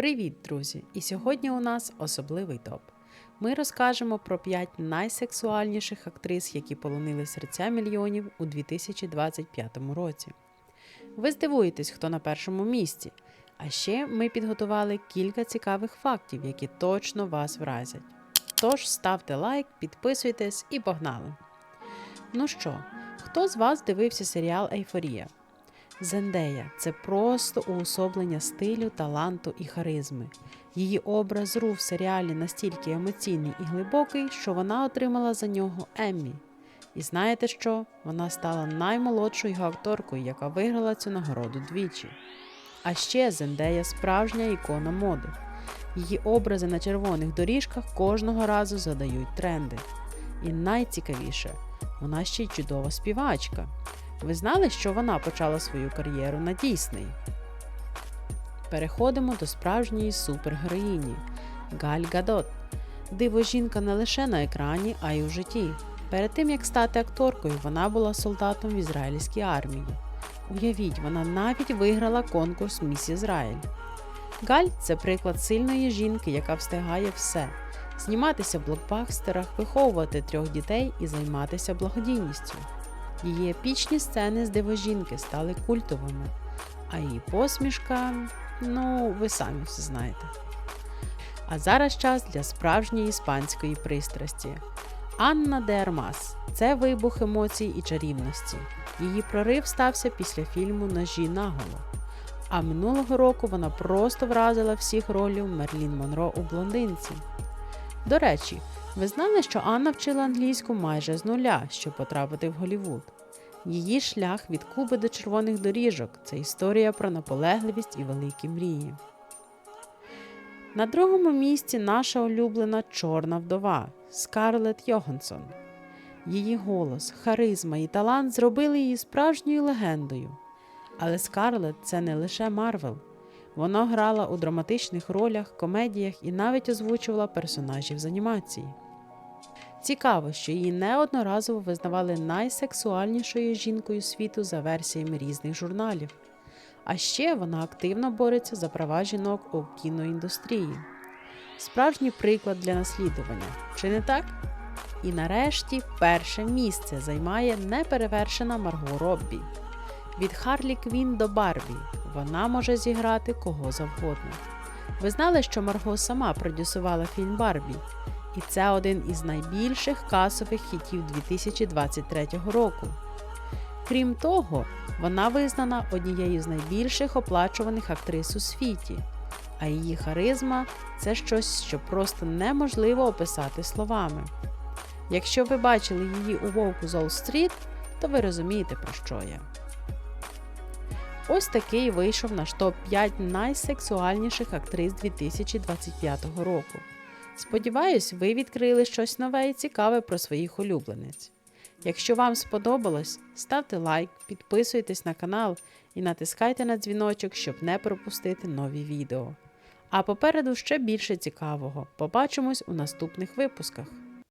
Привіт, друзі! І сьогодні у нас особливий топ. Ми розкажемо про 5 найсексуальніших актрис, які полонили серця мільйонів у 2025 році. Ви здивуєтесь, хто на першому місці. А ще ми підготували кілька цікавих фактів, які точно вас вразять. Тож ставте лайк, підписуйтесь і погнали! Ну що, хто з вас дивився серіал Ейфорія? Зендея це просто уособлення стилю, таланту і харизми. Її образ Ру в серіалі настільки емоційний і глибокий, що вона отримала за нього Еммі. І знаєте що? Вона стала наймолодшою акторкою, яка виграла цю нагороду двічі. А ще Зендея справжня ікона моди. Її образи на червоних доріжках кожного разу задають тренди. І найцікавіше, вона ще й чудова співачка. Ви знали, що вона почала свою кар'єру на Дійсний? Переходимо до справжньої супергероїні Галь Гадот. Диво жінка не лише на екрані, а й у житті. Перед тим як стати акторкою, вона була солдатом в ізраїльській армії. Уявіть, вона навіть виграла конкурс Міс Ізраїль. Галь це приклад сильної жінки, яка встигає все: зніматися в блокбастерах, виховувати трьох дітей і займатися благодійністю. Її епічні сцени з дивожінки стали культовими, а її посмішка, ну, ви самі все знаєте. А зараз час для справжньої іспанської пристрасті. Анна де Армас це вибух емоцій і чарівності. Її прорив стався після фільму Ножі наголо. А минулого року вона просто вразила всіх ролів Мерлін Монро у блондинці. До речі, ви знали, що Анна вчила англійську майже з нуля, щоб потрапити в Голівуд. Її шлях від Куби до червоних доріжок це історія про наполегливість і великі мрії. На другому місці наша улюблена чорна вдова Скарлетт Йогансон. Її голос, харизма і талант зробили її справжньою легендою. Але Скарлетт – це не лише Марвел. Вона грала у драматичних ролях, комедіях і навіть озвучувала персонажів з анімації. Цікаво, що її неодноразово визнавали найсексуальнішою жінкою світу за версіями різних журналів. А ще вона активно бореться за права жінок у кіноіндустрії. Справжній приклад для наслідування, чи не так? І нарешті перше місце займає неперевершена Марго Роббі. Від Харлі Квін до Барбі вона може зіграти кого завгодно. Ви знали, що Марго сама продюсувала фільм Барбі, і це один із найбільших касових хітів 2023 року. Крім того, вона визнана однією з найбільших оплачуваних актрис у світі, а її харизма це щось, що просто неможливо описати словами. Якщо ви бачили її у Вовку з Олл-стріт, то ви розумієте, про що я. Ось такий вийшов наш топ-5 найсексуальніших актрис 2025 року. Сподіваюсь, ви відкрили щось нове і цікаве про своїх улюбленець. Якщо вам сподобалось, ставте лайк, підписуйтесь на канал і натискайте на дзвіночок, щоб не пропустити нові відео. А попереду ще більше цікавого. Побачимось у наступних випусках.